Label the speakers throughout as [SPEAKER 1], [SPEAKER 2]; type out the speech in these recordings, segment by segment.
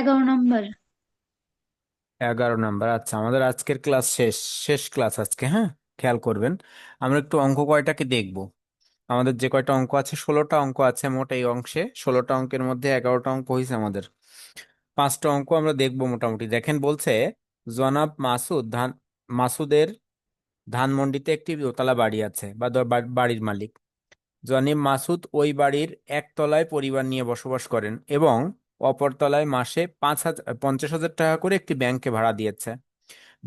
[SPEAKER 1] এগারো নম্বর।
[SPEAKER 2] এগারো নাম্বার আচ্ছা আমাদের আজকের ক্লাস শেষ শেষ ক্লাস আজকে হ্যাঁ? খেয়াল করবেন। আমরা একটু অঙ্ক কয়টাকে দেখব? আমাদের যে কয়টা অঙ্ক আছে, ষোলোটা অঙ্ক আছে মোট এই অংশে। ষোলোটা অঙ্কের মধ্যে এগারোটা অঙ্ক হয়েছে আমাদের। পাঁচটা অঙ্ক আমরা দেখব মোটামুটি। দেখেন, বলছে, জনাব মাসুদ ধান, মাসুদের ধানমন্ডিতে একটি দোতলা বাড়ি আছে বা, বাড়ির মালিক। জনাব মাসুদ ওই বাড়ির একতলায় পরিবার নিয়ে বসবাস করেন এবং অপর তলায় মাসে পাঁচ হাজার পঞ্চাশ হাজার টাকা করে একটি ব্যাংকে ভাড়া দিয়েছে।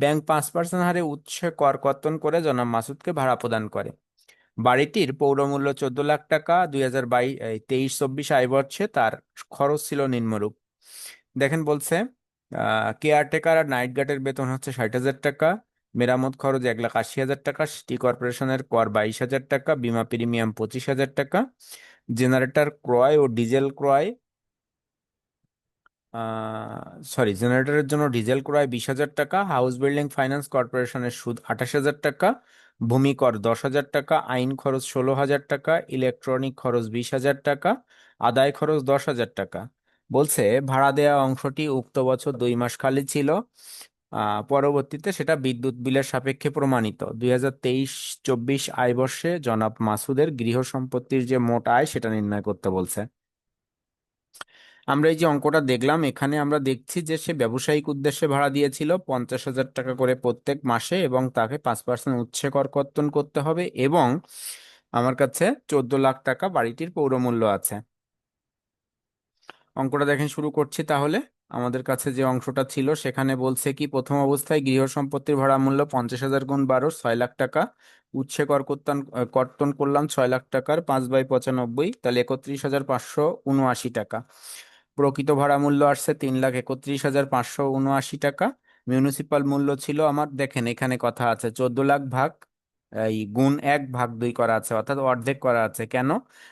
[SPEAKER 2] ব্যাংক পাঁচ পার্সেন্ট হারে উৎসে কর কর্তন করে জনাব মাসুদকে ভাড়া প্রদান করে। বাড়িটির পৌরমূল্য চোদ্দ লাখ টাকা, দুই হাজার বাইশ, তেইশ, চব্বিশ আয় বর্ষে তার খরচ ছিল নিম্নরূপ। দেখেন বলছে কেয়ারটেকার আর নাইট গার্ডের বেতন হচ্ছে ষাট হাজার টাকা, মেরামত খরচ এক লাখ আশি হাজার টাকা, সিটি কর্পোরেশনের কর বাইশ হাজার টাকা, বিমা প্রিমিয়াম পঁচিশ হাজার টাকা, জেনারেটর ক্রয় ও ডিজেল ক্রয় সরি জেনারেটরের জন্য ডিজেল ক্রয় বিশ হাজার টাকা হাউস বিল্ডিং ফাইন্যান্স কর্পোরেশনের সুদ আঠাশ হাজার টাকা, ভূমি কর দশ হাজার টাকা, আইন খরচ ষোলো হাজার টাকা ইলেকট্রনিক খরচ বিশ হাজার টাকা, আদায় খরচ দশ হাজার টাকা। বলছে, ভাড়া দেওয়া অংশটি উক্ত বছর দুই মাস খালি ছিল। পরবর্তীতে সেটা বিদ্যুৎ বিলের সাপেক্ষে প্রমাণিত। দুই হাজার তেইশ, চব্বিশ আয় বর্ষে জনাব মাসুদের গৃহ সম্পত্তির যে মোট আয়, সেটা নির্ণয় করতে বলছে। আমরা এই যে অঙ্কটা দেখলাম, এখানে আমরা দেখছি যে সে ব্যবসায়িক উদ্দেশ্যে ভাড়া দিয়েছিল পঞ্চাশ হাজার টাকা করে প্রত্যেক মাসে এবং তাকে পাঁচ পার্সেন্ট উচ্ছে কর কর্তন করতে হবে এবং আমার কাছে চোদ্দ লাখ টাকা বাড়িটির পৌরমূল্য আছে। অঙ্কটা দেখেন, শুরু করছি তাহলে। আমাদের কাছে যে অংশটা ছিল, সেখানে বলছে কি, প্রথম অবস্থায় গৃহ সম্পত্তির ভাড়া মূল্য পঞ্চাশ হাজার গুণ বারো, ছয় লাখ টাকা। উচ্ছে কর কর্তন কর্তন করলাম ছয় লাখ টাকার পাঁচ বাই পঁচানব্বই, তাহলে একত্রিশ হাজার পাঁচশো উনআশি টাকা। প্রকৃত ভাড়া মূল্য আসছে তিন লাখ একত্রিশ হাজার পাঁচশো উনআশি টাকা। মিউনিসিপাল মূল্য ছিল আমার, দেখেন এখানে কথা আছে, চোদ্দ লাখ ভাগ, এই গুণ এক ভাগ দুই করা আছে, অর্থাৎ অর্ধেক করা আছে। কেন?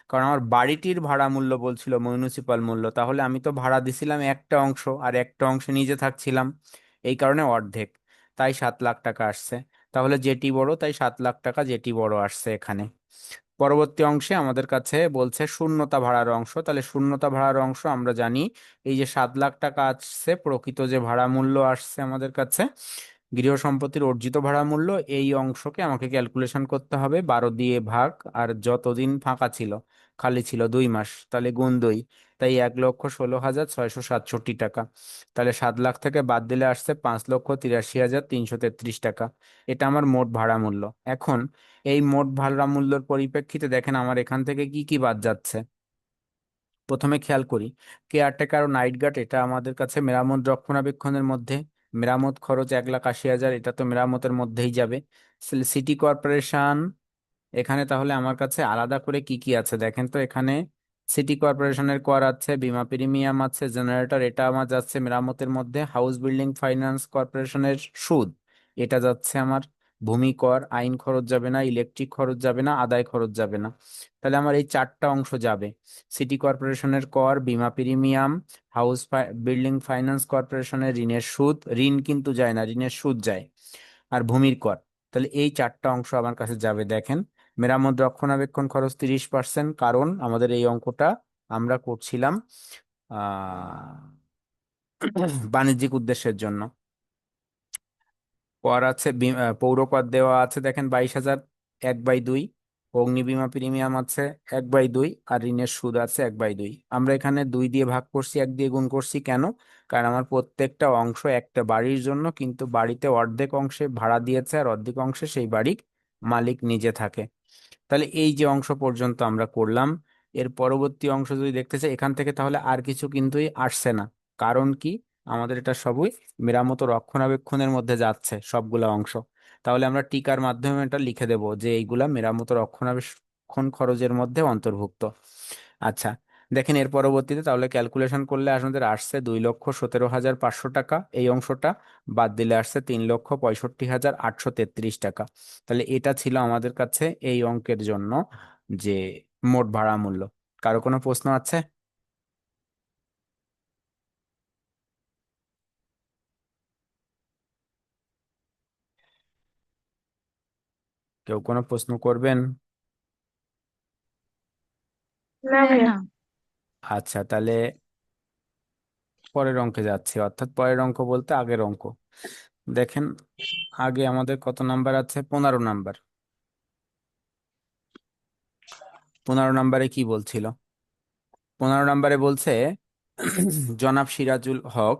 [SPEAKER 2] কারণ আমার বাড়িটির ভাড়া মূল্য বলছিল মিউনিসিপাল মূল্য, তাহলে আমি তো ভাড়া দিছিলাম একটা অংশ আর একটা অংশে নিজে থাকছিলাম, এই কারণে অর্ধেক, তাই সাত লাখ টাকা আসছে। তাহলে যেটি বড়, তাই সাত লাখ টাকা যেটি বড় আসছে এখানে। পরবর্তী অংশে আমাদের কাছে বলছে শূন্যতা ভাড়ার অংশ। তাহলে শূন্যতা ভাড়ার অংশ আমরা জানি এই যে সাত লাখ টাকা আসছে, প্রকৃত যে ভাড়া মূল্য আসছে আমাদের কাছে, গৃহ সম্পত্তির অর্জিত ভাড়া মূল্য, এই অংশকে আমাকে ক্যালকুলেশন করতে হবে, বারো দিয়ে ভাগ, আর যতদিন ফাঁকা ছিল। খালি ছিল দুই মাস, তাহলে গুণ দুই, তাই এক লক্ষ ষোলো হাজার ছয়শো সাতষট্টি টাকা। তাহলে সাত লাখ থেকে বাদ দিলে আসছে পাঁচ লক্ষ তিরাশি হাজার তিনশো তেত্রিশ টাকা। এটা আমার মোট ভাড়া মূল্য। এখন এই মোট ভাড়া মূল্যর পরিপ্রেক্ষিতে দেখেন আমার এখান থেকে কি কি বাদ যাচ্ছে। প্রথমে খেয়াল করি, কেয়ারটেকার ও নাইট গার্ড এটা আমাদের কাছে মেরামত রক্ষণাবেক্ষণের মধ্যে, মেরামত খরচ এক লাখ আশি হাজার, এটা তো মেরামতের মধ্যেই যাবে। সিটি কর্পোরেশন এখানে তাহলে আমার কাছে আলাদা করে কি কি আছে? দেখেন তো, এখানে সিটি কর্পোরেশনের কর আছে, বিমা প্রিমিয়াম আছে জেনারেটর এটা আমার যাচ্ছে মেরামতের মধ্যে হাউস বিল্ডিং ফাইন্যান্স কর্পোরেশনের সুদ। এটা যাচ্ছে আমার ভূমি কর, আইন খরচ যাবে না ইলেকট্রিক খরচ যাবে না, আদায় খরচ যাবে না। তাহলে আমার এই চারটা অংশ যাবে। সিটি কর্পোরেশনের কর, বিমা প্রিমিয়াম হাউস বিল্ডিং ফাইন্যান্স কর্পোরেশনের ঋণের সুদ, ঋণ কিন্তু যায় না, ঋণের সুদ যায়। আর ভূমির কর, তাহলে এই চারটা অংশ আমার কাছে যাবে, দেখেন। মেরামত, রক্ষণাবেক্ষণ খরচ তিরিশ পার্সেন্ট কারণ আমাদের এই অঙ্কটা আমরা করছিলাম বাণিজ্যিক উদ্দেশ্যের জন্য। কর আছে পৌর দেওয়া আছে, দেখেন বাইশ হাজার এক বাই দুই অগ্নি বিমা প্রিমিয়াম আছে এক বাই দুই, আর ঋণের সুদ আছে এক বাই দুই। আমরা এখানে দুই দিয়ে ভাগ করছি, এক দিয়ে গুণ করছি কেন? কারণ আমার প্রত্যেকটা অংশ একটা বাড়ির জন্য, কিন্তু বাড়িতে অর্ধেক অংশে ভাড়া দিয়েছে, আর অর্ধেক অংশে সেই বাড়ির মালিক নিজে থাকে। তাহলে এই যে অংশ পর্যন্ত আমরা করলাম, এর পরবর্তী অংশ যদি দেখতে চাই, এখান থেকে তাহলে আর কিছু কিন্তুই আসছে না। কারণ কি? আমাদের এটা সবই মেরামত রক্ষণাবেক্ষণের মধ্যে যাচ্ছে সবগুলা অংশ। তাহলে আমরা টিকার মাধ্যমে এটা লিখে দেব যে এইগুলা মেরামত রক্ষণাবেক্ষণ খরচের মধ্যে অন্তর্ভুক্ত। আচ্ছা দেখেন এর পরবর্তীতে তাহলে ক্যালকুলেশন করলে আমাদের আসছে দুই লক্ষ সতেরো হাজার পাঁচশো টাকা। এই অংশটা বাদ দিলে আসছে তিন লক্ষ পঁয়ষট্টি হাজার আটশো তেত্রিশ টাকা। তাহলে এটা ছিল আমাদের কাছে এই অঙ্কের জন্য যে মোট ভাড়া মূল্য। কারও কোনো প্রশ্ন আছে? কেউ কোনো প্রশ্ন করবেন?
[SPEAKER 3] না
[SPEAKER 1] না।
[SPEAKER 2] আচ্ছা তাহলে পরের অঙ্কে যাচ্ছি। অর্থাৎ পরের অঙ্ক বলতে আগের অঙ্ক। দেখেন, আগে আমাদের কত নাম্বার আছে? পনেরো নাম্বার। পনেরো নাম্বারে কি বলছিল? পনেরো নাম্বারে বলছে, জনাব সিরাজুল হক,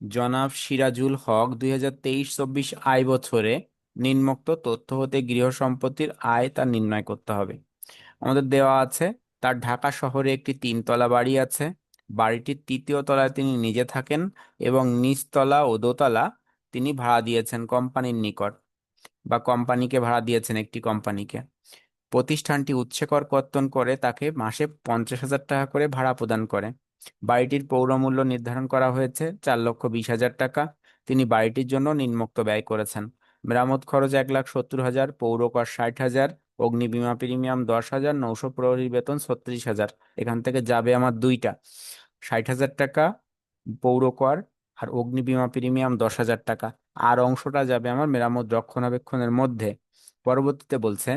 [SPEAKER 2] জনাব সিরাজুল হক দুই হাজার তেইশ চব্বিশ আয় বছরে নিম্নোক্ত তথ্য হতে গৃহ সম্পত্তির আয় তা নির্ণয় করতে হবে। আমাদের দেওয়া আছে তার ঢাকা শহরে একটি তিনতলা বাড়ি আছে। বাড়িটির তৃতীয় তলায় তিনি নিজে থাকেন এবং নিচতলা ও দোতলা তিনি ভাড়া দিয়েছেন কোম্পানির নিকট বা কোম্পানিকে ভাড়া দিয়েছেন একটি কোম্পানিকে। প্রতিষ্ঠানটি উচ্ছেকর কর্তন করে তাকে মাসে পঞ্চাশ হাজার টাকা করে ভাড়া প্রদান করে। বাড়িটির পৌরমূল্য নির্ধারণ করা হয়েছে চার লক্ষ বিশ হাজার টাকা। তিনি বাড়িটির জন্য নিম্নোক্ত ব্যয় করেছেন। মেরামত খরচ এক লাখ সত্তর হাজার, পৌর কর ষাট হাজার অগ্নি বিমা প্রিমিয়াম দশ হাজার, নৌশো প্রহরী বেতন ছত্রিশ হাজার। এখান থেকে যাবে আমার দুইটা। ষাট হাজার টাকা পৌর কর আর অগ্নি বিমা প্রিমিয়াম দশ হাজার টাকা। আর অংশটা যাবে আমার মেরামত রক্ষণাবেক্ষণের মধ্যে। পরবর্তীতে বলছে,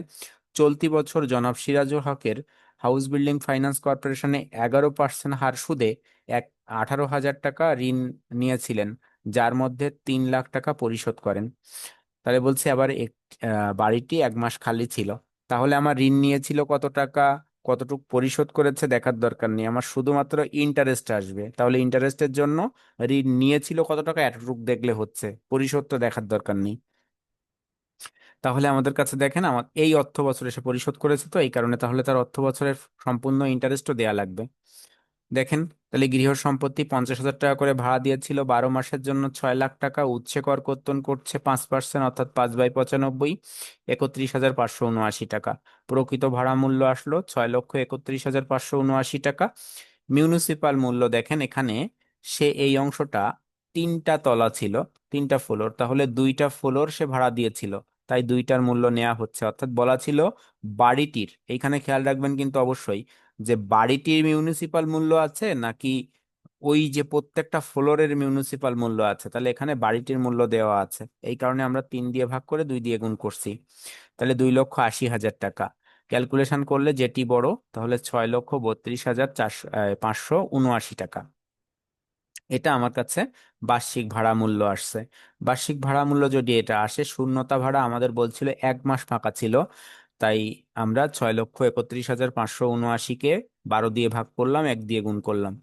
[SPEAKER 2] চলতি বছর জনাব সিরাজুল হকের হাউস বিল্ডিং ফাইন্যান্স কর্পোরেশনে এগারো পার্সেন্ট হার সুদে এক আঠারো হাজার টাকা ঋণ নিয়েছিলেন, যার মধ্যে তিন লাখ টাকা পরিশোধ করেন। তাহলে বলছে আবার এক বাড়িটি এক মাস খালি ছিল। তাহলে আমার ঋণ নিয়েছিল কত টাকা? কতটুকু পরিশোধ করেছে? দেখার দরকার নেই। আমার শুধুমাত্র ইন্টারেস্ট আসবে। তাহলে ইন্টারেস্টের জন্য ঋণ নিয়েছিল কত টাকা? এতটুকু দেখলে হচ্ছে। পরিশোধ তো দেখার দরকার নেই। তাহলে আমাদের কাছে দেখেন, আমার এই অর্থ বছরে সে পরিশোধ করেছে তো, এই কারণে তাহলে তার অর্থ বছরের সম্পূর্ণ ইন্টারেস্টও দেয়া লাগবে। দেখেন তাহলে গৃহ সম্পত্তি পঞ্চাশ হাজার টাকা করে ভাড়া দিয়েছিল, বারো মাসের জন্য ছয় লাখ টাকা উচ্ছে কর কর্তন করছে পাঁচ পার্সেন্ট অর্থাৎ পাঁচ বাই পঁচানব্বই, একত্রিশ হাজার পাঁচশো উনআশি টাকা। প্রকৃত ভাড়া মূল্য আসলো ছয় লক্ষ একত্রিশ হাজার পাঁচশো উনআশি টাকা। মিউনিসিপাল মূল্য দেখেন এখানে, সে এই অংশটা তিনটা তলা ছিল, তিনটা ফ্লোর তাহলে দুইটা ফ্লোর সে ভাড়া দিয়েছিল। তাই দুইটার মূল্য নেওয়া হচ্ছে। অর্থাৎ বলা ছিল বাড়িটির, এইখানে খেয়াল রাখবেন কিন্তু অবশ্যই যে বাড়িটির মিউনিসিপাল মূল্য আছে নাকি ওই যে প্রত্যেকটা ফ্লোরের মিউনিসিপাল মূল্য আছে? তাহলে এখানে বাড়িটির মূল্য দেওয়া আছে। এই কারণে আমরা তিন দিয়ে ভাগ করে দুই দিয়ে গুণ করছি। তাহলে দুই লক্ষ আশি হাজার টাকা। ক্যালকুলেশন করলে যেটি বড়, তাহলে ছয় লক্ষ বত্রিশ হাজার চারশো পাঁচশো উনআশি টাকা। এটা আমার কাছে বার্ষিক ভাড়া মূল্য আসছে। বার্ষিক ভাড়া মূল্য যদি এটা আসে, শূন্যতা ভাড়া আমাদের বলছিল এক মাস ফাঁকা ছিল। তাই আমরা ছয় লক্ষ একত্রিশ হাজার পাঁচশো উনআশিকে বারো দিয়ে ভাগ করলাম, এক দিয়ে গুণ করলাম।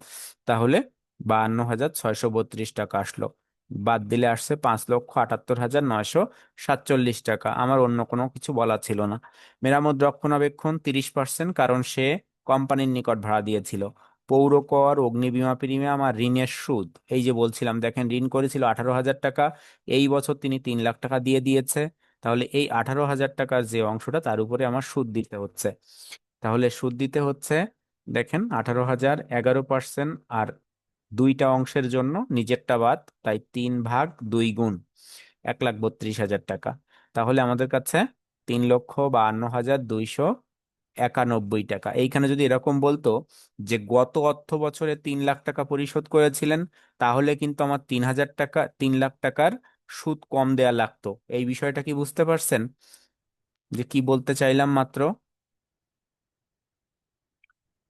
[SPEAKER 2] তাহলে বাহান্ন হাজার ছয়শো বত্রিশ টাকা আসলো। বাদ দিলে আসছে পাঁচ লক্ষ আটাত্তর হাজার নয়শো সাতচল্লিশ টাকা। আমার অন্য কোনো কিছু বলা ছিল না। মেরামত রক্ষণাবেক্ষণ তিরিশ পার্সেন্ট, কারণ সে কোম্পানির নিকট ভাড়া দিয়েছিল। পৌর কর অগ্নি বীমা প্রিমিয়াম আর ঋণের সুদ। এই যে বলছিলাম, দেখেন ঋণ করেছিল আঠারো হাজার টাকা, এই বছর তিনি তিন লাখ টাকা দিয়ে দিয়েছে। তাহলে এই আঠারো হাজার টাকার যে অংশটা, তার উপরে আমার সুদ দিতে হচ্ছে। তাহলে সুদ দিতে হচ্ছে, দেখেন, আঠারো হাজার এগারো পার্সেন্ট আর দুইটা অংশের জন্য নিজেরটা বাদ, তাই তিন ভাগ দুই গুণ এক লাখ বত্রিশ হাজার টাকা। তাহলে আমাদের কাছে তিন লক্ষ বাহান্ন হাজার দুইশো একানব্বই টাকা। এইখানে যদি এরকম বলতো যে গত অর্থ বছরে তিন লাখ টাকা পরিশোধ করেছিলেন, তাহলে কিন্তু আমার তিন হাজার টাকা, তিন লাখ টাকার সুদ কম দেয়া লাগতো। এই বিষয়টা কি বুঝতে পারছেন? যে কি বলতে চাইলাম মাত্র?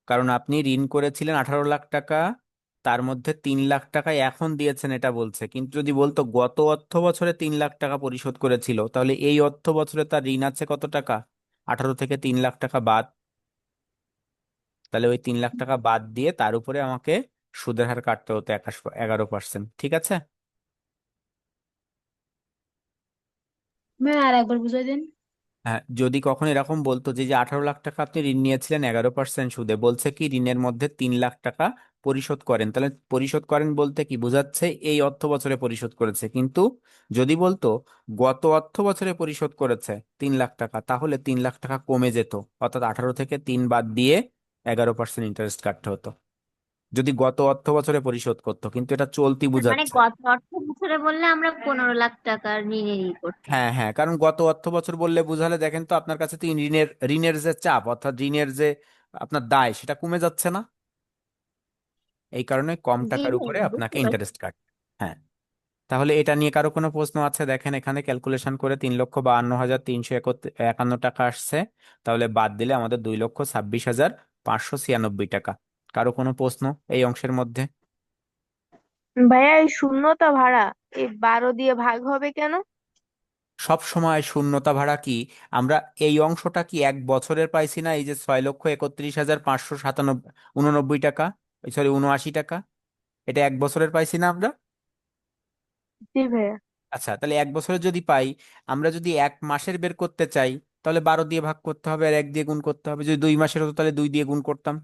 [SPEAKER 2] কারণ আপনি ঋণ করেছিলেন আঠারো লাখ টাকা, তার মধ্যে তিন লাখ টাকা এখন দিয়েছেন এটা বলছে। কিন্তু যদি বলতো গত অর্থ বছরে তিন লাখ টাকা পরিশোধ করেছিল, তাহলে এই অর্থ বছরে তার ঋণ আছে কত টাকা? আঠারো থেকে তিন লাখ টাকা বাদ। তাহলে ওই তিন লাখ টাকা বাদ দিয়ে তার উপরে আমাকে সুদের হার কাটতে হতো একাশ, এগারো পার্সেন্ট। ঠিক আছে?
[SPEAKER 1] আর একবার
[SPEAKER 2] হ্যাঁ যদি কখনো এরকম বলতো যে যে আঠারো লাখ টাকা আপনি ঋণ নিয়েছিলেন, এগারো পার্সেন্ট সুদে, বলছে কি ঋণের মধ্যে তিন লাখ টাকা পরিশোধ করেন। তাহলে পরিশোধ করেন বলতে কি বোঝাচ্ছে এই অর্থ বছরে পরিশোধ করেছে। কিন্তু যদি বলতো গত অর্থ বছরে পরিশোধ করেছে তিন লাখ টাকা, তাহলে তিন লাখ টাকা কমে যেত। অর্থাৎ আঠারো থেকে তিন বাদ দিয়ে এগারো পার্সেন্ট ইন্টারেস্ট কাটতে হতো। যদি গত অর্থ বছরে পরিশোধ করতো কিন্তু এটা চলতি
[SPEAKER 1] মানে
[SPEAKER 2] বোঝাচ্ছে।
[SPEAKER 1] গত অর্থ বছরে বললে আমরা পনেরো লাখ টাকার ঋণের ই করতাম।
[SPEAKER 2] হ্যাঁ হ্যাঁ কারণ গত অর্থ বছর বললে বুঝালে দেখেন তো আপনার কাছে তো ঋণের ঋণের যে চাপ অর্থাৎ ঋণের যে আপনার দায় সেটা কমে যাচ্ছে না? এই কারণে কম
[SPEAKER 1] জি
[SPEAKER 2] টাকার
[SPEAKER 1] ভাই
[SPEAKER 2] উপরে আপনাকে
[SPEAKER 1] বুঝতে পারছি
[SPEAKER 2] ইন্টারেস্ট কাটে হ্যাঁ। তাহলে এটা নিয়ে কারও কোনো প্রশ্ন আছে? দেখেন এখানে ক্যালকুলেশন করে তিন লক্ষ বাহান্ন হাজার তিনশো একান্ন টাকা আসছে। তাহলে বাদ দিলে আমাদের দুই লক্ষ ছাব্বিশ হাজার পাঁচশো ছিয়ানব্বই টাকা। কারও কোনো প্রশ্ন এই অংশের মধ্যে?
[SPEAKER 3] ভাইয়া এই শূন্যতা ভাড়া এই বারো দিয়ে ভাগ হবে কেন?
[SPEAKER 2] সব সময় শূন্যতা ভাড়া কি? আমরা এই অংশটা কি এক বছরের পাইছি না? এই যে ছয় লক্ষ একত্রিশ হাজার পাঁচশো সাতানব্বই উননব্বই টাকা? সরি উনআশি টাকা? এটা এক বছরের পাইছি না আমরা?
[SPEAKER 3] জি ভাইয়া।
[SPEAKER 2] আচ্ছা তাহলে এক বছরের যদি পাই আমরা যদি এক মাসের বের করতে চাই তাহলে বারো দিয়ে ভাগ করতে হবে আর এক দিয়ে গুণ করতে হবে। যদি দুই মাসের হতো তাহলে দুই দিয়ে গুণ করতাম।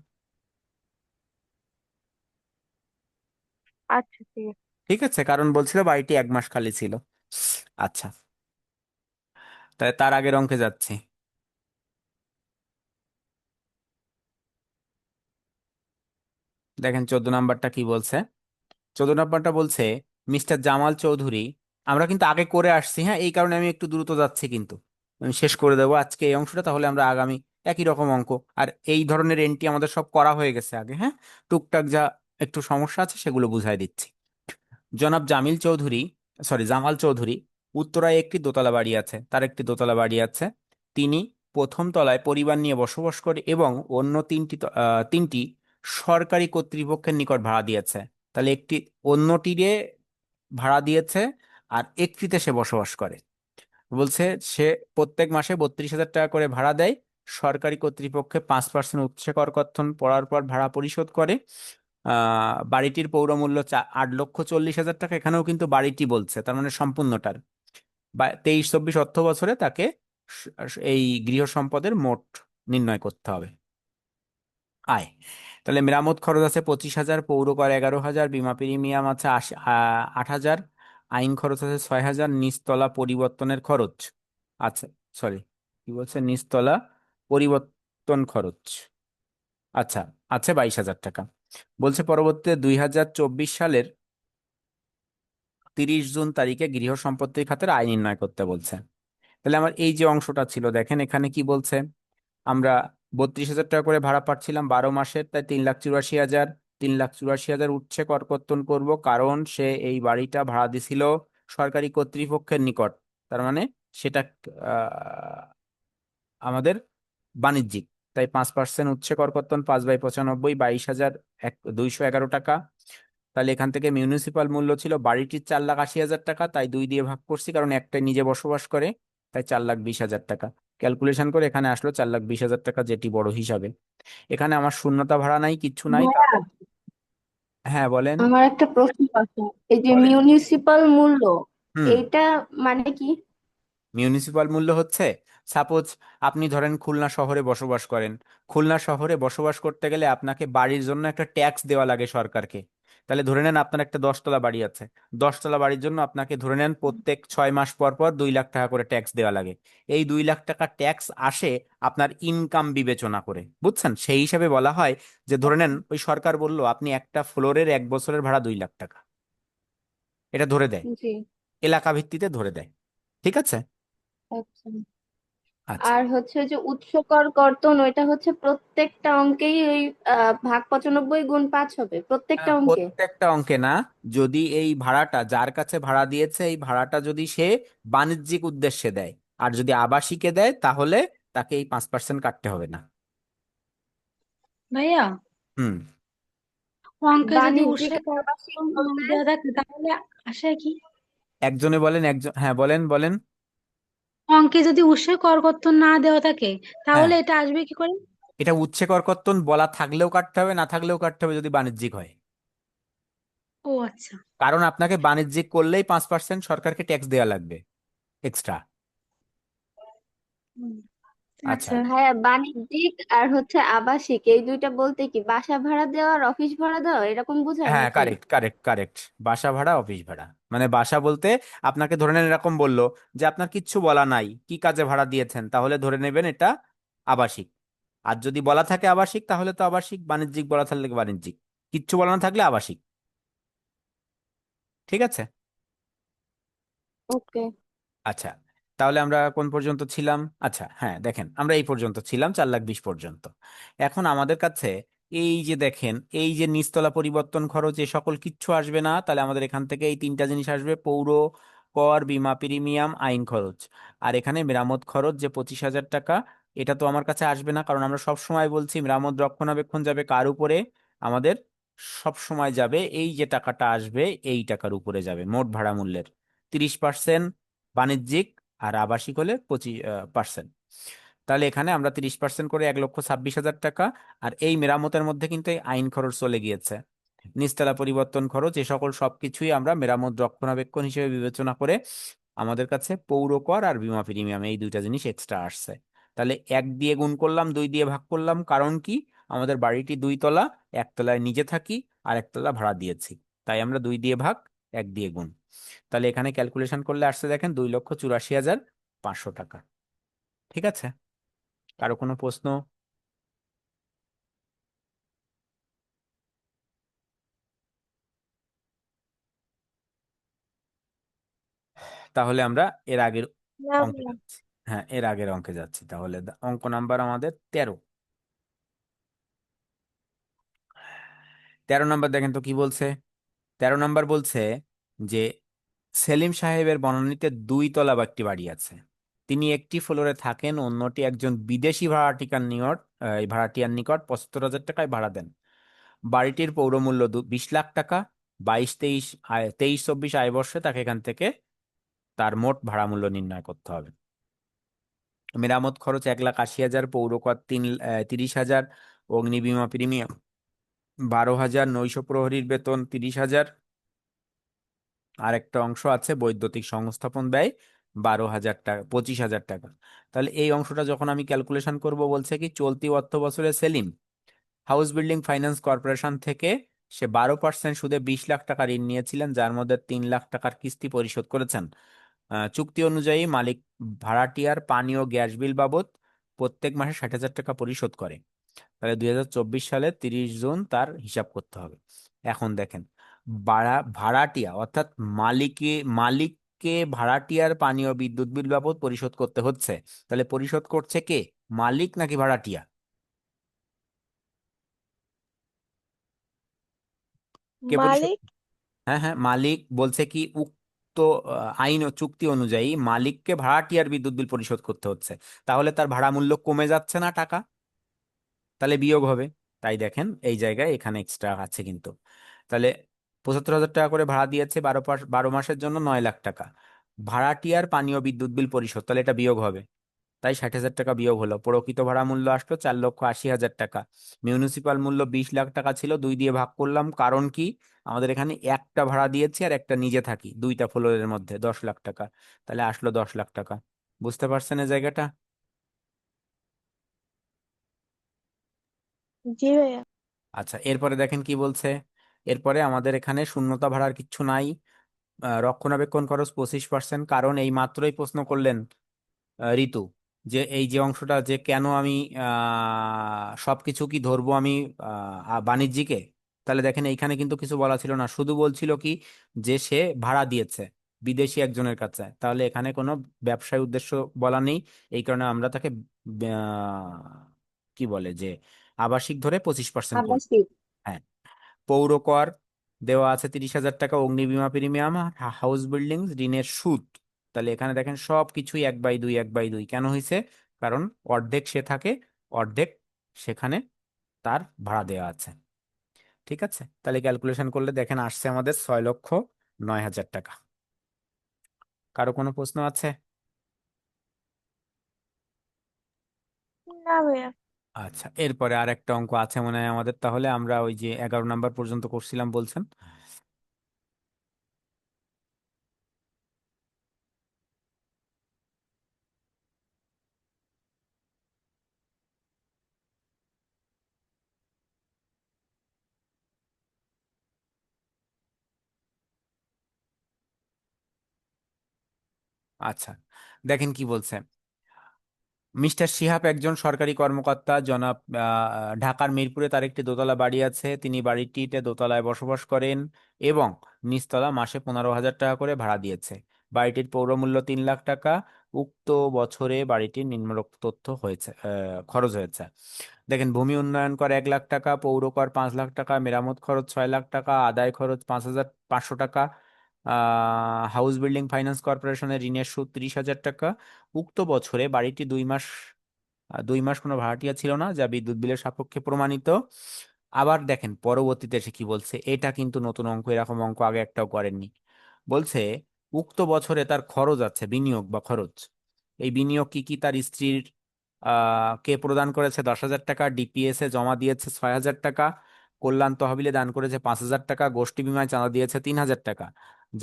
[SPEAKER 3] আচ্ছা ঠিক আছে।
[SPEAKER 2] ঠিক আছে? কারণ বলছিল বাড়িটি এক মাস খালি ছিল। আচ্ছা। তাই তার আগের অঙ্কে যাচ্ছি। দেখেন চোদ্দ নাম্বারটা কি বলছে? চোদ্দ নাম্বারটা বলছে, মিস্টার জামাল চৌধুরী, আমরা কিন্তু আগে করে আসছি হ্যাঁ? এই কারণে আমি একটু দ্রুত যাচ্ছি কিন্তু। আমি শেষ করে দেবো আজকে এই অংশটা, তাহলে আমরা আগামী একই রকম অঙ্ক। আর এই ধরনের এন্ট্রি আমাদের সব করা হয়ে গেছে আগে হ্যাঁ? টুকটাক যা একটু সমস্যা আছে, সেগুলো বুঝাই দিচ্ছি। জনাব জামিল চৌধুরী সরি জামাল চৌধুরী, উত্তরায় একটি দোতলা বাড়ি আছে। তার একটি দোতলা বাড়ি আছে। তিনি প্রথম তলায় পরিবার নিয়ে বসবাস করে এবং অন্য তিনটি তিনটি সরকারি কর্তৃপক্ষের নিকট ভাড়া দিয়েছে। তাহলে একটি অন্যটিরে ভাড়া দিয়েছে আর একটিতে সে বসবাস করে। বলছে সে প্রত্যেক মাসে বত্রিশ হাজার টাকা করে ভাড়া দেয়। সরকারি কর্তৃপক্ষে পাঁচ পার্সেন্ট উৎসে করকর্তন পড়ার পর ভাড়া পরিশোধ করে। বাড়িটির পৌরমূল্য আট লক্ষ চল্লিশ হাজার টাকা। এখানেও কিন্তু বাড়িটি বলছে, তার মানে সম্পূর্ণটার। তেইশ, চব্বিশ অর্থ বছরে তাকে এই গৃহ সম্পদের মোট নির্ণয় করতে হবে। আয়। তাহলে মেরামত খরচ আছে পঁচিশ হাজার, পৌর কর এগারো হাজার, বিমা প্রিমিয়াম আছে আট হাজার, আইন খরচ আছে ছয় হাজার, নিচতলা পরিবর্তনের খরচ আচ্ছা সরি, কি বলছে? নিচতলা পরিবর্তন খরচ। আচ্ছা আছে বাইশ হাজার টাকা। বলছে পরবর্তীতে দুই হাজার চব্বিশ সালের তিরিশ জুন তারিখে গৃহ সম্পত্তির খাতের আয় নির্ণয় করতে বলছে। তাহলে আমার এই যে অংশটা ছিল, দেখেন এখানে কি বলছে? আমরা বত্রিশ হাজার টাকা করে ভাড়া পাচ্ছিলাম বারো মাসের তাই তিন লাখ চুরাশি হাজার, তিন লাখ চুরাশি হাজার উঠছে করকর্তন করব কারণ সে এই বাড়িটা ভাড়া দিছিল সরকারি কর্তৃপক্ষের নিকট। তার মানে সেটা আমাদের বাণিজ্যিক। তাই পাঁচ পার্সেন্ট উচ্ছে করকর্তন পাঁচ বাই পঁচানব্বই বাইশ হাজার এক দুইশো এগারো টাকা। তাহলে এখান থেকে মিউনিসিপাল মূল্য ছিল বাড়িটির চার লাখ আশি হাজার টাকা তাই দুই দিয়ে ভাগ করছি কারণ একটাই নিজে বসবাস করে তাই চার লাখ বিশ হাজার টাকা। ক্যালকুলেশন করে এখানে আসলো চার লাখ বিশ হাজার টাকা যেটি বড় হিসাবে। এখানে আমার শূন্যতা ভাড়া নাই কিচ্ছু নাই। হ্যাঁ বলেন।
[SPEAKER 4] আমার একটা প্রশ্ন আছে। এই যে মিউনিসিপাল মূল্য
[SPEAKER 2] হুম।
[SPEAKER 4] এইটা মানে কি?
[SPEAKER 2] মিউনিসিপাল মূল্য হচ্ছে সাপোজ আপনি ধরেন খুলনা শহরে বসবাস করেন। খুলনা শহরে বসবাস করতে গেলে আপনাকে বাড়ির জন্য একটা ট্যাক্স দেওয়া লাগে সরকারকে। তাহলে ধরে নেন আপনার একটা দশতলা বাড়ি আছে। দশতলা বাড়ির জন্য আপনাকে ধরে নেন প্রত্যেক ছয় মাস পর পর দুই লাখ টাকা করে ট্যাক্স দেওয়া লাগে। এই দুই লাখ টাকা ট্যাক্স আসে আপনার ইনকাম বিবেচনা করে। বুঝছেন? সেই হিসাবে বলা হয় যে ধরে নেন ওই সরকার বলল আপনি একটা ফ্লোরের এক বছরের ভাড়া দুই লাখ টাকা। এটা ধরে দেয়।
[SPEAKER 4] জি।
[SPEAKER 2] এলাকা ভিত্তিতে ধরে দেয়। ঠিক আছে?
[SPEAKER 4] আচ্ছা। আর হচ্ছে যে উৎসকর কর্তন ওইটা হচ্ছে প্রত্যেকটা অঙ্কেই ওই আহ, ভাগ পঁচানব্বই গুণ পাঁচ হবে প্রত্যেকটা
[SPEAKER 2] হ্যাঁ,
[SPEAKER 4] অঙ্কে।
[SPEAKER 2] প্রত্যেকটা অঙ্কে না যদি এই ভাড়াটা যার কাছে ভাড়া দিয়েছে এই ভাড়াটা যদি সে বাণিজ্যিক উদ্দেশ্যে দেয় আর যদি আবাসিকে দেয় তাহলে তাকে এই পাঁচ পার্সেন্ট কাটতে হবে না।
[SPEAKER 5] ভাইয়া?
[SPEAKER 2] হুম।
[SPEAKER 5] অঙ্কে যদি
[SPEAKER 4] বাণিজ্যিক আবাসিক
[SPEAKER 5] তাহলে আসে কি?
[SPEAKER 2] একজনে বলেন একজন হ্যাঁ বলেন বলেন।
[SPEAKER 5] অঙ্কে যদি উৎসে করকর্তন না দেওয়া থাকে তাহলে
[SPEAKER 2] হ্যাঁ।
[SPEAKER 5] এটা আসবে কি করে?
[SPEAKER 2] এটা উচ্ছে করকর্তন বলা থাকলেও কাটতে হবে না থাকলেও কাটতে হবে যদি বাণিজ্যিক হয়।
[SPEAKER 5] ও আচ্ছা।
[SPEAKER 2] কারণ আপনাকে বাণিজ্যিক করলেই পাঁচ পার্সেন্ট সরকারকে ট্যাক্স দেওয়া লাগবে এক্সট্রা আচ্ছা।
[SPEAKER 5] আচ্ছা।
[SPEAKER 4] হ্যাঁ বাণিজ্যিক আর হচ্ছে আবাসিক এই দুইটা বলতে কি বাসা ভাড়া দেওয়া আর অফিস ভাড়া দেওয়া? এরকম বোঝায়
[SPEAKER 2] হ্যাঁ
[SPEAKER 4] নাকি?
[SPEAKER 2] কারেক্ট কারেক্ট কারেক্ট বাসা ভাড়া অফিস ভাড়া। মানে বাসা বলতে আপনাকে ধরে নেন এরকম বলল যে আপনার কিচ্ছু বলা নাই কি কাজে ভাড়া দিয়েছেন? তাহলে ধরে নেবেন এটা আবাসিক। আর যদি বলা থাকে আবাসিক তাহলে তো আবাসিক বাণিজ্যিক বলা থাকলে বাণিজ্যিক। কিচ্ছু বলা না থাকলে আবাসিক। ঠিক আছে?
[SPEAKER 4] ওকে।
[SPEAKER 2] আচ্ছা তাহলে আমরা কোন পর্যন্ত ছিলাম? আচ্ছা হ্যাঁ দেখেন আমরা এই পর্যন্ত ছিলাম চার লাখ বিশ পর্যন্ত। এখন আমাদের কাছে এই যে দেখেন, এই যে নিচতলা পরিবর্তন খরচ এ সকল কিচ্ছু আসবে না, তাহলে আমাদের এখান থেকে এই তিনটা জিনিস আসবে, পৌর, কর, বিমা, প্রিমিয়াম, আইন খরচ। আর এখানে মেরামত খরচ যে পঁচিশ হাজার টাকা, এটা তো আমার কাছে আসবে না, কারণ আমরা সব সময় বলছি মেরামত, রক্ষণাবেক্ষণ যাবে কার উপরে? আমাদের সব সময় যাবে এই যে টাকাটা আসবে, এই টাকার উপরে যাবে, মোট ভাড়া মূল্যের। তিরিশ পার্সেন্ট বাণিজ্যিক আর আবাসিক হলে পঁচিশ পার্সেন্ট। তাহলে এখানে আমরা তিরিশ পার্সেন্ট করে এক লক্ষ ছাব্বিশ হাজার টাকা আর এই মেরামতের মধ্যে কিন্তু এই আইন খরচ চলে গিয়েছে। নিচতলা পরিবর্তন খরচ, এ সকল সবকিছুই আমরা মেরামত রক্ষণাবেক্ষণ হিসেবে বিবেচনা করে আমাদের কাছে পৌর কর আর বিমা প্রিমিয়াম, এই দুইটা জিনিস এক্সট্রা আসছে। তাহলে এক দিয়ে গুণ করলাম, দুই দিয়ে ভাগ করলাম, কারণ কি? আমাদের বাড়িটি দুই তলা একতলায় নিজে থাকি আর একতলা ভাড়া দিয়েছি। তাই আমরা দুই দিয়ে ভাগ, এক দিয়ে গুণ। তাহলে এখানে ক্যালকুলেশন করলে আসছে দেখেন দুই লক্ষ চুরাশি হাজার পাঁচশো টাকা। ঠিক আছে? কারও কোনো প্রশ্ন? তাহলে আমরা এর আগের অঙ্কে যাচ্ছি। হ্যাঁ এর আগের অঙ্কে যাচ্ছি। তাহলে অঙ্ক নাম্বার আমাদের তেরো। তেরো নাম্বার দেখেন তো কি বলছে? তেরো নাম্বার বলছে যে সেলিম সাহেবের বনানীতে দুই তলা বা একটি বাড়ি আছে। তিনি একটি ফ্লোরে থাকেন, অন্যটি একজন বিদেশি ভাড়াটিকার নিকট এই ভাড়াটিয়ার নিকট পঁচাত্তর হাজার টাকায় ভাড়া দেন। বাড়িটির পৌরমূল্য দু- বিশ লাখ টাকা। বাইশ, তেইশ, আয়, তেইশ, চব্বিশ আয় বর্ষে তাকে এখান থেকে তার মোট ভাড়া মূল্য নির্ণয় করতে হবে। মেরামত খরচ এক লাখ আশি হাজার, পৌর কর তিন তিরিশ হাজার, অগ্নি বীমা প্রিমিয়াম বারো হাজার, নৈশ প্রহরীর বেতন তিরিশ হাজার। আরেকটা অংশ আছে, বৈদ্যুতিক সংস্থাপন ব্যয় বারো হাজার টাকা, পঁচিশ হাজার টাকা। তাহলে এই অংশটা যখন আমি ক্যালকুলেশন করব, বলছে কি, চলতি অর্থ বছরে Selim house building finance corporation থেকে সে বারো পার্সেন্ট সুদে বিশ লাখ টাকা ঋণ নিয়েছিলেন, যার মধ্যে তিন লাখ টাকার কিস্তি পরিশোধ করেছেন। চুক্তি অনুযায়ী মালিক ভাড়াটিয়ার পানি ও গ্যাস বিল বাবদ প্রত্যেক মাসে ষাট হাজার টাকা পরিশোধ করে। তাহলে দুই হাজার চব্বিশ সালে তিরিশ জুন তার হিসাব করতে হবে। এখন দেখেন ভাড়া ভাড়াটিয়া অর্থাৎ মালিকে মালিককে ভাড়াটিয়ার পানীয় বিদ্যুৎ বিল বাবদ পরিশোধ করতে হচ্ছে? তাহলে পরিশোধ করছে কে? মালিক নাকি ভাড়াটিয়া? কে পরিশোধ
[SPEAKER 3] মালিক?
[SPEAKER 2] হ্যাঁ হ্যাঁ মালিক বলছে কি উক্ত আইন ও চুক্তি অনুযায়ী মালিককে ভাড়াটিয়ার বিদ্যুৎ বিল পরিশোধ করতে হচ্ছে। তাহলে তার ভাড়া মূল্য কমে যাচ্ছে না টাকা? তাহলে বিয়োগ হবে। তাই দেখেন এই জায়গায় এখানে এক্সট্রা আছে কিন্তু। তাহলে পঁচাত্তর হাজার টাকা করে ভাড়া দিয়েছে বারো বারো মাসের জন্য নয় লাখ টাকা। ভাড়াটিয়ার পানি ও বিদ্যুৎ বিল পরিশোধ তাহলে এটা বিয়োগ হবে। তাই ষাট হাজার টাকা বিয়োগ হলো। প্রকৃত ভাড়া মূল্য আসলো চার লক্ষ আশি হাজার টাকা। মিউনিসিপাল মূল্য বিশ লাখ টাকা ছিল দুই দিয়ে ভাগ করলাম। কারণ কি? আমাদের এখানে একটা ভাড়া দিয়েছি আর একটা নিজে থাকি দুইটা ফ্লোরের মধ্যে দশ লাখ টাকা। তাহলে আসলো দশ লাখ টাকা। বুঝতে পারছেন এই জায়গাটা?
[SPEAKER 3] জি ভাইয়া।
[SPEAKER 2] আচ্ছা এরপরে দেখেন কি বলছে? এরপরে আমাদের এখানে শূন্যতা ভাড়ার কিচ্ছু নাই। রক্ষণাবেক্ষণ খরচ পঁচিশ পার্সেন্ট কারণ এই মাত্রই প্রশ্ন করলেন ঋতু যে এই যে অংশটা যে কেন আমি আহ সবকিছু কি ধরবো আমি বাণিজ্যিকে? তাহলে দেখেন এইখানে কিন্তু কিছু বলা ছিল না শুধু বলছিল কি যে সে ভাড়া দিয়েছে বিদেশি একজনের কাছে। তাহলে এখানে কোনো ব্যবসায় উদ্দেশ্য বলা নেই এই কারণে আমরা তাকে আহ, কি বলে যে আবাসিক ধরে পঁচিশ পার্সেন্ট হ্যাঁ। পৌর কর, দেওয়া আছে তিরিশ হাজার টাকা, অগ্নি বিমা প্রিমিয়াম হাউস বিল্ডিং ঋণের সুদ। তাহলে এখানে দেখেন সব কিছুই এক বাই দুই, এক বাই দুই। কেন হয়েছে কারণ অর্ধেক সে থাকে, অর্ধেক সেখানে তার ভাড়া দেওয়া আছে। ঠিক আছে? তাহলে ক্যালকুলেশন করলে দেখেন আসছে আমাদের ছয় লক্ষ নয় হাজার টাকা। কারও কোনো প্রশ্ন আছে?
[SPEAKER 3] না ভাইয়া।
[SPEAKER 2] আচ্ছা এরপরে আর একটা অঙ্ক আছে মনে হয় আমাদের। তাহলে আমরা ওই যে এগারো নাম্বার পর্যন্ত করছিলাম বলছেন? আচ্ছা দেখেন কি বলছে। মিস্টার শিহাব একজন সরকারি কর্মকর্তা, জনাব ঢাকার মিরপুরে তার একটি দোতলা বাড়ি আছে। তিনি বাড়িটিতে দোতলায় বসবাস করেন এবং নিচতলা মাসে পনেরো হাজার টাকা করে ভাড়া দিয়েছে। বাড়িটির পৌরমূল্য তিন লাখ টাকা। উক্ত বছরে বাড়িটির নিম্নরোক্ত তথ্য হয়েছে খরচ হয়েছে। দেখেন, ভূমি উন্নয়ন কর এক লাখ টাকা, পৌর কর পাঁচ লাখ টাকা, মেরামত খরচ ছয় লাখ টাকা, আদায় খরচ পাঁচ হাজার পাঁচশো টাকা হাউস বিল্ডিং ফাইন্যান্স কর্পোরেশনের ঋণের সুদ ত্রিশ হাজার টাকা। উক্ত বছরে বাড়িটি দুই মাস দুই মাস কোনো ভাড়াটিয়া ছিল না, যা বিদ্যুৎ বিলের সাপেক্ষে প্রমাণিত। আবার দেখেন, পরবর্তীতে এসে কি বলছে, এটা কিন্তু নতুন অঙ্ক, এরকম অঙ্ক আগে একটাও করেননি। বলছে, উক্ত বছরে তার খরচ আছে, বিনিয়োগ বা খরচ। এই বিনিয়োগ কি কি তার স্ত্রীর কে প্রদান করেছে? দশ হাজার টাকা, ডিপিএস এ জমা দিয়েছে ছয় হাজার টাকা। কল্যাণ তহবিলে দান করেছে পাঁচ হাজার টাকা, গোষ্ঠী বিমায় চাঁদা দিয়েছে তিন হাজার টাকা,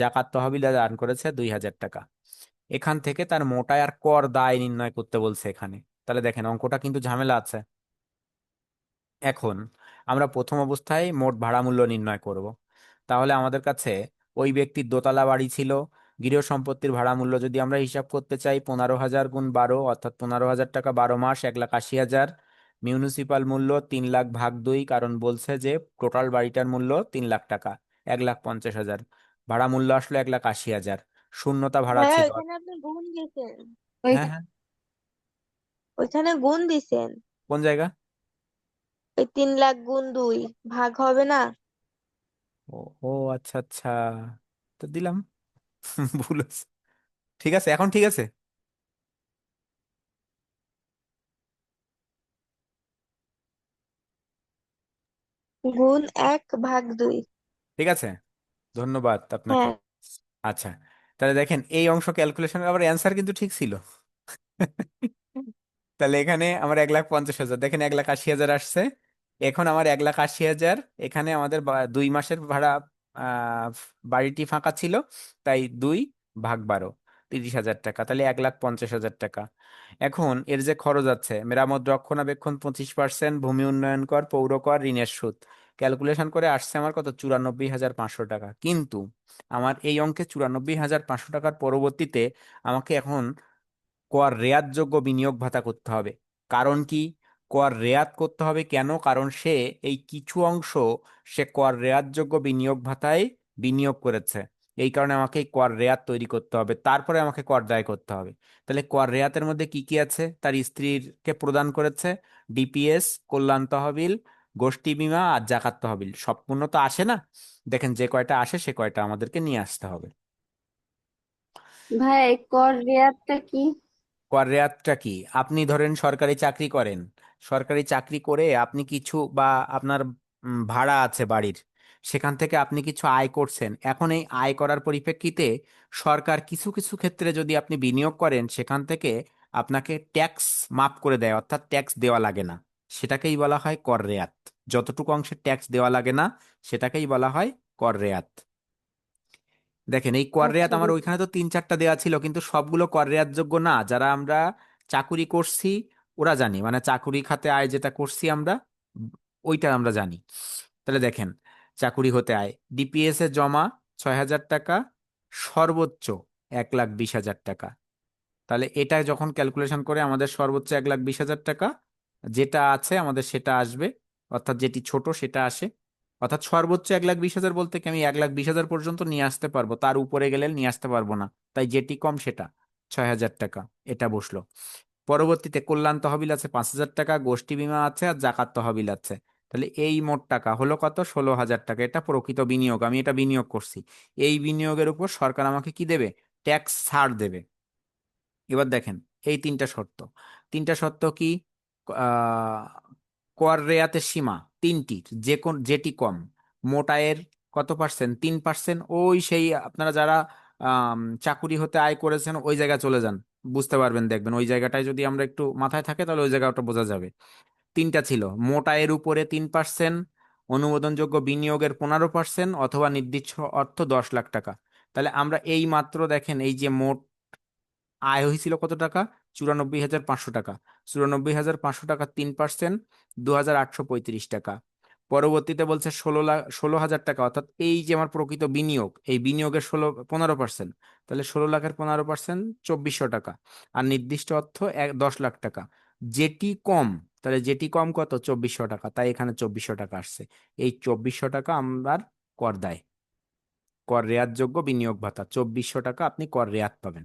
[SPEAKER 2] জাকাত তহবিলে দান করেছে দুই হাজার টাকা। এখান থেকে তার মোটা আর কর দায় নির্ণয় করতে বলছে এখানে। তাহলে দেখেন, অঙ্কটা কিন্তু ঝামেলা আছে। এখন আমরা প্রথম অবস্থায় মোট ভাড়া মূল্য নির্ণয় করব। তাহলে আমাদের কাছে ওই ব্যক্তির দোতলা বাড়ি ছিল। গৃহ সম্পত্তির ভাড়া মূল্য যদি আমরা হিসাব করতে চাই, পনেরো হাজার গুণ বারো, অর্থাৎ পনেরো হাজার টাকা বারো মাস, এক লাখ আশি হাজার। মিউনিসিপাল মূল্য তিন লাখ ভাগ দুই কারণ বলছে যে টোটাল বাড়িটার মূল্য তিন লাখ টাকা এক লাখ পঞ্চাশ হাজার। ভাড়া মূল্য আসলো এক লাখ আশি হাজার। শূন্যতা ভাড়া ছিল।
[SPEAKER 3] ওইখানে গুণ দিছেন
[SPEAKER 2] হ্যাঁ হ্যাঁ।
[SPEAKER 3] ওইখানে গুণ দিছেন
[SPEAKER 2] কোন জায়গা?
[SPEAKER 3] ওই তিন লাখ গুণ দুই ভাগ হবে না?
[SPEAKER 2] ও ও আচ্ছা আচ্ছা। তো দিলাম। ভুল ঠিক আছে এখন ঠিক আছে?
[SPEAKER 3] গুণ এক ভাগ দুই।
[SPEAKER 2] ঠিক আছে? ধন্যবাদ আপনাকে।
[SPEAKER 3] হ্যাঁ।
[SPEAKER 2] আচ্ছা তাহলে দেখেন এই অংশ ক্যালকুলেশনের আবার অ্যান্সার কিন্তু ঠিক ছিল। তাহলে এখানে আমার এক লাখ পঞ্চাশ হাজার দেখেন এক লাখ আশি হাজার আসছে। এখন আমার এক লাখ আশি হাজার এখানে আমাদের বা- দুই মাসের ভাড়া আহ, বাড়িটি ফাঁকা ছিল তাই দুই ভাগ বারো। তিরিশ হাজার টাকা, তাহলে এক লাখ পঞ্চাশ হাজার টাকা। এখন এর যে খরচ আছে, মেরামত, রক্ষণাবেক্ষণ পঁচিশ পার্সেন্ট, ভূমি উন্নয়ন কর, পৌর কর, ঋণের সুদ। ক্যালকুলেশন করে আসছে আমার কত? চুরানব্বই হাজার পাঁচশো টাকা। কিন্তু আমার এই অঙ্কে চুরানব্বই হাজার পাঁচশো টাকার পরবর্তীতে আমাকে এখন কর রেয়াতযোগ্য বিনিয়োগ ভাতা করতে হবে। কারণ কি? কর রেয়াত করতে হবে কেন? কারণ সে এই কিছু অংশ সে কর রেয়াতযোগ্য বিনিয়োগ ভাতায় বিনিয়োগ করেছে। এই কারণে আমাকে কর রেয়াত তৈরি করতে হবে তারপরে আমাকে কর দায় করতে হবে। তাহলে কর রেয়াতের মধ্যে কি কি আছে? তার স্ত্রীকে প্রদান করেছে ডিপিএস কল্যাণ তহবিল গোষ্ঠী বিমা আর জাকাত তহবিল। সম্পূর্ণ তো আসে না? দেখেন যে কয়টা আসে সে কয়টা আমাদেরকে নিয়ে আসতে হবে।
[SPEAKER 4] ভাই কর রেয়াতটা কি?
[SPEAKER 2] কর রেয়াতটা কি? আপনি ধরেন সরকারি চাকরি করেন। সরকারি চাকরি করে আপনি কিছু বা আপনার ভাড়া আছে বাড়ির। সেখান থেকে আপনি কিছু আয় করছেন। এখন এই আয় করার পরিপ্রেক্ষিতে সরকার কিছু কিছু ক্ষেত্রে যদি আপনি বিনিয়োগ করেন সেখান থেকে আপনাকে ট্যাক্স মাফ করে দেয় অর্থাৎ ট্যাক্স দেওয়া লাগে না। সেটাকেই বলা হয় কর রেয়াত। যতটুকু অংশে ট্যাক্স দেওয়া লাগে না সেটাকেই বলা হয় কর রেয়াত। দেখেন এই কর রেয়াত
[SPEAKER 4] আচ্ছা।
[SPEAKER 2] আমার ওইখানে তো তিন চারটা দেওয়া ছিল কিন্তু সবগুলো কর রেয়াত যোগ্য না। যারা আমরা চাকুরি করছি ওরা জানি। মানে চাকুরি খাতে আয় যেটা করছি আমরা ওইটা আমরা জানি। তাহলে দেখেন চাকুরি হতে আয়। ডিপিএস জমা ছয় হাজার টাকা, সর্বোচ্চ এক লাখ বিশ হাজার টাকা। তাহলে এটা যখন ক্যালকুলেশন করে আমাদের সর্বোচ্চ এক লাখ বিশ হাজার টাকা, যেটা আছে আমাদের সেটা আসবে, অর্থাৎ যেটি ছোট সেটা আসে। অর্থাৎ সর্বোচ্চ এক লাখ বিশ হাজার বলতে কি আমি এক লাখ বিশ হাজার পর্যন্ত নিয়ে আসতে পারব, তার উপরে গেলে নিয়ে আসতে পারব না। তাই যেটি কম সেটা, ছয় হাজার টাকা, এটা বসল। পরবর্তীতে কল্যাণ তহবিল আছে পাঁচ হাজার টাকা, গোষ্ঠী বিমা আছে আর জাকাত তহবিল আছে। তাহলে এই মোট টাকা হলো কত? ষোলো হাজার টাকা। এটা প্রকৃত বিনিয়োগ। আমি এটা বিনিয়োগ করছি। এই বিনিয়োগের উপর সরকার আমাকে কি দেবে? ট্যাক্স ছাড় দেবে। এবার দেখেন, এই তিনটা শর্ত। তিনটা শর্ত কি? কর রেয়াতের সীমা তিনটির, যে কোন, যেটি কম। মোট আয়ের কত পার্সেন্ট? তিন পার্সেন্ট। ওই সেই আপনারা যারা চাকুরি হতে আয় করেছেন, ওই জায়গায় চলে যান। বুঝতে পারবেন, দেখবেন। ওই জায়গাটায় যদি আমরা একটু মাথায় থাকে, তাহলে ওই জায়গাটা বোঝা যাবে। তিনটা ছিল। মোট আয়ের উপরে তিন পার্সেন্ট অনুমোদনযোগ্য বিনিয়োগের পনেরো পার্সেন্ট অথবা নির্দিষ্ট অর্থ দশ লাখ টাকা। তাহলে আমরা এই মাত্র দেখেন, এই যে মোট আয় হয়েছিল কত টাকা? চুরানব্বই হাজার পাঁচশো টাকা। চুরানব্বই হাজার পাঁচশো টাকা তিন পার্সেন্ট দু হাজার আটশো পঁয়ত্রিশ টাকা। পরবর্তীতে বলছে ষোলো লাখ, ষোলো হাজার টাকা, অর্থাৎ এই যে আমার প্রকৃত বিনিয়োগ, এই বিনিয়োগের ষোলো, পনেরো পার্সেন্ট তাহলে ষোলো লাখের পনেরো পার্সেন্ট চব্বিশশো টাকা। আর নির্দিষ্ট অর্থ এক, দশ লাখ টাকা। যেটি কম তাহলে যেটি কম কত? চব্বিশশো টাকা। তাই এখানে চব্বিশশো টাকা আসছে। এই চব্বিশশো টাকা আমার কর দেয়। কর রেয়াতযোগ্য বিনিয়োগ ভাতা। চব্বিশশো টাকা আপনি কর রেয়াত পাবেন।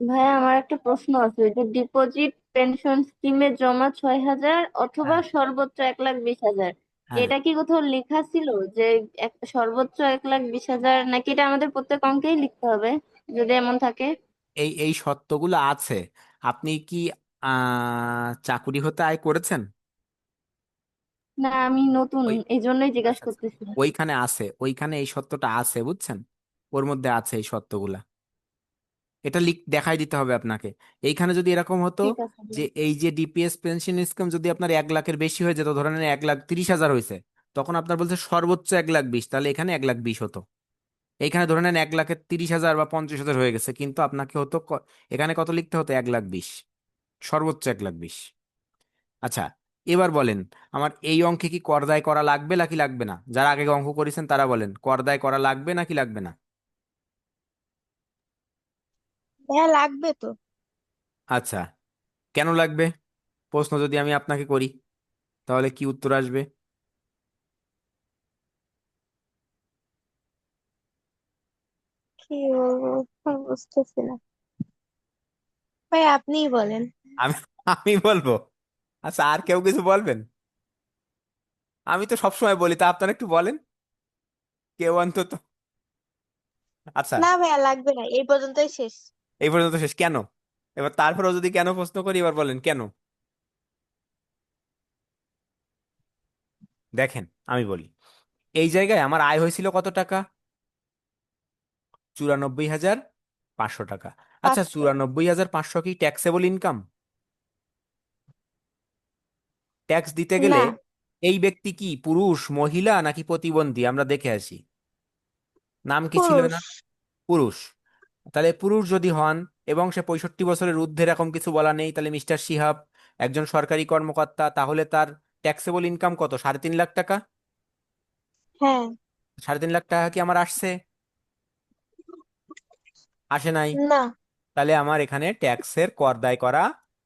[SPEAKER 4] ভাই আমার একটা প্রশ্ন আছে। যে ডিপোজিট পেনশন স্কিমে জমা ছয় হাজার অথবা
[SPEAKER 2] হ্যাঁ।
[SPEAKER 4] সর্বোচ্চ এক লাখ বিশ হাজার।
[SPEAKER 2] হ্যাঁ।
[SPEAKER 4] এটা কি কোথাও লেখা ছিল? যে সর্বোচ্চ এক লাখ বিশ হাজার? নাকি এটা আমাদের প্রত্যেক অঙ্কেই লিখতে হবে যদি এমন থাকে?
[SPEAKER 2] এই এই সত্যগুলো আছে। আপনি কি আহ চাকুরি হতে আয় করেছেন?
[SPEAKER 4] না আমি নতুন
[SPEAKER 2] ওই
[SPEAKER 4] এই জন্যই জিজ্ঞাসা
[SPEAKER 2] আচ্ছা
[SPEAKER 4] করতেছিলাম।
[SPEAKER 2] ওইখানে আছে ওইখানে এই সত্যটা আছে বুঝছেন? ওর মধ্যে আছে এই সত্যগুলা। এটা লিখ দেখাই দিতে হবে আপনাকে। এইখানে যদি এরকম হতো
[SPEAKER 4] ঠিক আছে
[SPEAKER 2] যে এই যে ডিপিএস পেনশন স্কিম যদি আপনার এক লাখের বেশি হয়ে যেত ধরেন এক লাখ তিরিশ হাজার হয়েছে তখন আপনার বলছে সর্বোচ্চ এক লাখ বিশ তাহলে এখানে এক লাখ বিশ হতো। এইখানে ধরে নেন এক লাখের তিরিশ হাজার বা পঞ্চাশ হাজার হয়ে গেছে কিন্তু আপনাকে হতো এখানে কত লিখতে হতো? এক লাখ বিশ। সর্বোচ্চ এক লাখ বিশ। আচ্ছা এবার বলেন আমার এই অঙ্কে কি করদায় করা লাগবে নাকি লাগবে না? যারা আগে অঙ্ক করেছেন তারা বলেন করদায় করা লাগবে নাকি লাগবে না?
[SPEAKER 3] ভাইয়া লাগবে তো।
[SPEAKER 2] আচ্ছা কেন লাগবে? প্রশ্ন যদি আমি আপনাকে করি তাহলে কি উত্তর আসবে?
[SPEAKER 3] কি বলব? আমি বুঝতেছি না। ভাই আপনিই বলেন।
[SPEAKER 2] আমি আমি বলব? আচ্ছা আর কেউ কিছু বলবেন? আমি তো সবসময় বলি তা আপনারা একটু বলেন। কেউ অন্তত। আচ্ছা।
[SPEAKER 3] না ভাইয়া লাগবে না। এই পর্যন্তই শেষ।
[SPEAKER 2] এই পর্যন্ত শেষ। কেন? এবার তারপরেও যদি কেন প্রশ্ন করি এবার বলেন কেন? দেখেন আমি বলি। এই জায়গায় আমার আয় হয়েছিল কত টাকা? চুরানব্বই হাজার পাঁচশো টাকা। আচ্ছা চুরানব্বই হাজার পাঁচশো কি ট্যাক্সেবল ইনকাম ট্যাক্স দিতে গেলে
[SPEAKER 3] না।
[SPEAKER 2] এই ব্যক্তি কি পুরুষ মহিলা নাকি প্রতিবন্ধী? আমরা দেখে আসি। নাম কি ছিল না
[SPEAKER 3] পুরুষ
[SPEAKER 2] পুরুষ। তাহলে পুরুষ যদি হন এবং সে পঁয়ষট্টি বছরের ঊর্ধ্বে এরকম কিছু বলা নেই তাহলে মিস্টার শিহাব একজন সরকারি কর্মকর্তা তাহলে তার ট্যাক্সেবল ইনকাম কত? সাড়ে তিন লাখ টাকা?
[SPEAKER 3] হ্যাঁ।
[SPEAKER 2] সাড়ে তিন লাখ টাকা কি আমার আসছে? আসে নাই।
[SPEAKER 3] না।
[SPEAKER 2] তাহলে আমার এখানে ট্যাক্সের কর দায় করা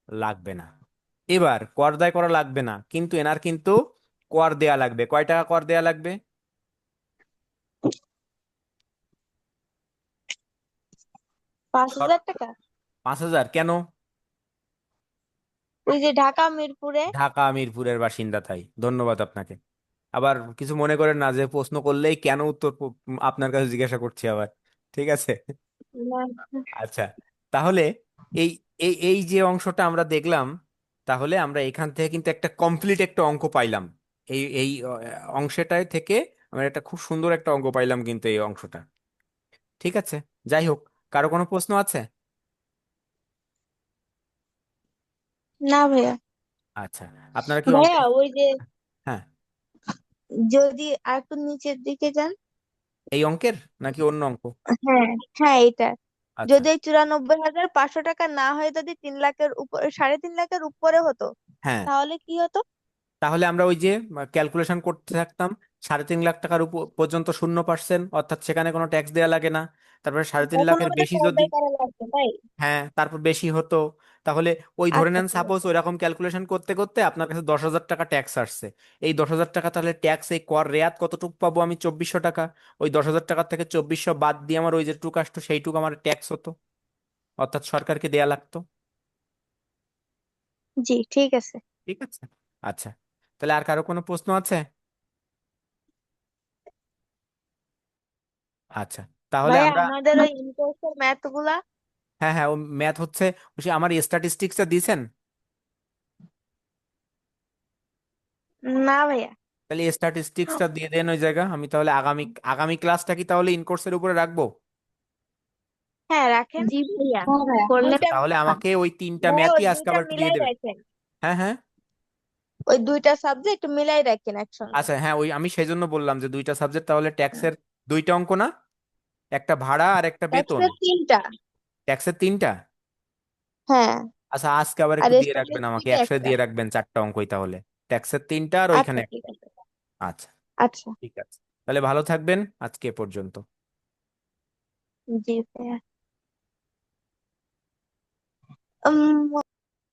[SPEAKER 2] লাগবে না। এবার কর দায় করা লাগবে না কিন্তু এনার কিন্তু কর দেয়া লাগবে। কয় টাকা কর দেয়া লাগবে?
[SPEAKER 3] পাঁচ হাজার টাকা?
[SPEAKER 2] পাঁচ হাজার কেন?
[SPEAKER 3] ওই যে ঢাকা মিরপুরে।
[SPEAKER 2] ঢাকা মিরপুরের বাসিন্দা তাই। ধন্যবাদ আপনাকে। আবার কিছু মনে করেন না যে প্রশ্ন করলেই কেন উত্তর আপনার কাছে জিজ্ঞাসা করছি আবার। ঠিক আছে? আচ্ছা তাহলে এই এই এই যে অংশটা আমরা দেখলাম তাহলে আমরা এখান থেকে কিন্তু একটা কমপ্লিট একটা অঙ্ক পাইলাম। এই এই অংশটায় থেকে আমরা একটা খুব সুন্দর একটা অঙ্ক পাইলাম কিন্তু এই অংশটা। ঠিক আছে যাই হোক কারও কোনো প্রশ্ন আছে?
[SPEAKER 3] না ভাইয়া।
[SPEAKER 2] আচ্ছা আপনারা কি অঙ্ক
[SPEAKER 3] ভাইয়া ওই যে
[SPEAKER 2] হ্যাঁ।
[SPEAKER 3] যদি আর একটু নিচের দিকে যান।
[SPEAKER 2] এই অঙ্কের নাকি অন্য অঙ্ক?
[SPEAKER 3] হ্যাঁ হ্যাঁ এটা
[SPEAKER 2] আচ্ছা।
[SPEAKER 3] যদি চুরানব্বই হাজার পাঁচশো টাকা না হয়ে যদি তিন লাখের উপরে সাড়ে তিন লাখের উপরে হতো
[SPEAKER 2] হ্যাঁ।
[SPEAKER 3] তাহলে কি হতো?
[SPEAKER 2] তাহলে আমরা ওই যে ক্যালকুলেশন করতে থাকতাম সাড়ে তিন লাখ টাকার উপর পর্যন্ত শূন্য পার্সেন্ট অর্থাৎ সেখানে কোনো ট্যাক্স দেওয়া লাগে না। তারপরে সাড়ে তিন লাখের
[SPEAKER 3] আমাদের
[SPEAKER 2] বেশি যদি
[SPEAKER 3] করা লাগতো তাই?
[SPEAKER 2] হ্যাঁ তারপর বেশি হতো তাহলে ওই ধরে
[SPEAKER 3] আচ্ছা
[SPEAKER 2] নেন সাপোজ ওই রকম ক্যালকুলেশন করতে করতে আপনার কাছে দশ হাজার টাকা ট্যাক্স আসছে। এই দশ হাজার টাকা তাহলে ট্যাক্স এই কর রেয়াত কতটুকু পাবো আমি চব্বিশশো টাকা? ওই দশ হাজার টাকা থেকে চব্বিশশো বাদ দিয়ে আমার ওই যেটুকু আসতো সেইটুকু আমার ট্যাক্স হতো। অর্থাৎ সরকারকে দেয়া লাগতো।
[SPEAKER 3] জি ঠিক আছে।
[SPEAKER 2] ঠিক আছে? আচ্ছা তাহলে আর কারও কোনো প্রশ্ন আছে? আচ্ছা তাহলে
[SPEAKER 3] ভাইয়া
[SPEAKER 2] আমরা
[SPEAKER 3] আমাদের ওই ইন্টারেস্টের ম্যাথগুলা
[SPEAKER 2] হ্যাঁ হ্যাঁ ম্যাথ হচ্ছে ওই যে আমার স্ট্যাটিস্টিক্সটা দিয়েছেন?
[SPEAKER 3] না ভাইয়া।
[SPEAKER 2] তাহলে স্ট্যাটিস্টিক্সটা দিয়ে দেন ওই জায়গা আমি তাহলে আগামী আগামী ক্লাসটা কি তাহলে ইনকোর্সের উপরে রাখব?
[SPEAKER 3] হ্যাঁ রাখেন।
[SPEAKER 1] জি ভাইয়া।
[SPEAKER 5] হ্যাঁ
[SPEAKER 1] করলে
[SPEAKER 2] তাহলে আমাকে ওই তিনটা ম্যাথই আজকে
[SPEAKER 3] দুইটা
[SPEAKER 2] আবার একটু দিয়ে
[SPEAKER 3] মিলাই
[SPEAKER 2] দেবেন
[SPEAKER 3] রাখেন।
[SPEAKER 2] হ্যাঁ হ্যাঁ।
[SPEAKER 3] ওই দুইটা সাবজেক্ট মিলাই রাখেন একসঙ্গে।
[SPEAKER 2] আচ্ছা হ্যাঁ ওই আমি সেই জন্য বললাম যে দুইটা সাবজেক্ট তাহলে ট্যাক্সের দুইটা অঙ্ক না? একটা ভাড়া আর একটা বেতন।
[SPEAKER 3] তিনটা।
[SPEAKER 2] ট্যাক্সের তিনটা?
[SPEAKER 3] হ্যাঁ।
[SPEAKER 2] আচ্ছা আজকে আবার
[SPEAKER 3] আর
[SPEAKER 2] একটু দিয়ে রাখবেন
[SPEAKER 3] আমাকে
[SPEAKER 2] আমাকে একসাথে
[SPEAKER 3] একটা।
[SPEAKER 2] দিয়ে রাখবেন চারটা অঙ্কই তাহলে। ট্যাক্সের তিনটা আর
[SPEAKER 3] আচ্ছা
[SPEAKER 2] ওইখানে
[SPEAKER 3] ঠিক আছে।
[SPEAKER 2] আচ্ছা।
[SPEAKER 3] আচ্ছা।
[SPEAKER 2] ঠিক আছে। তাহলে ভালো থাকবেন আজকে এ পর্যন্ত।
[SPEAKER 3] জি ভাইয়া। উম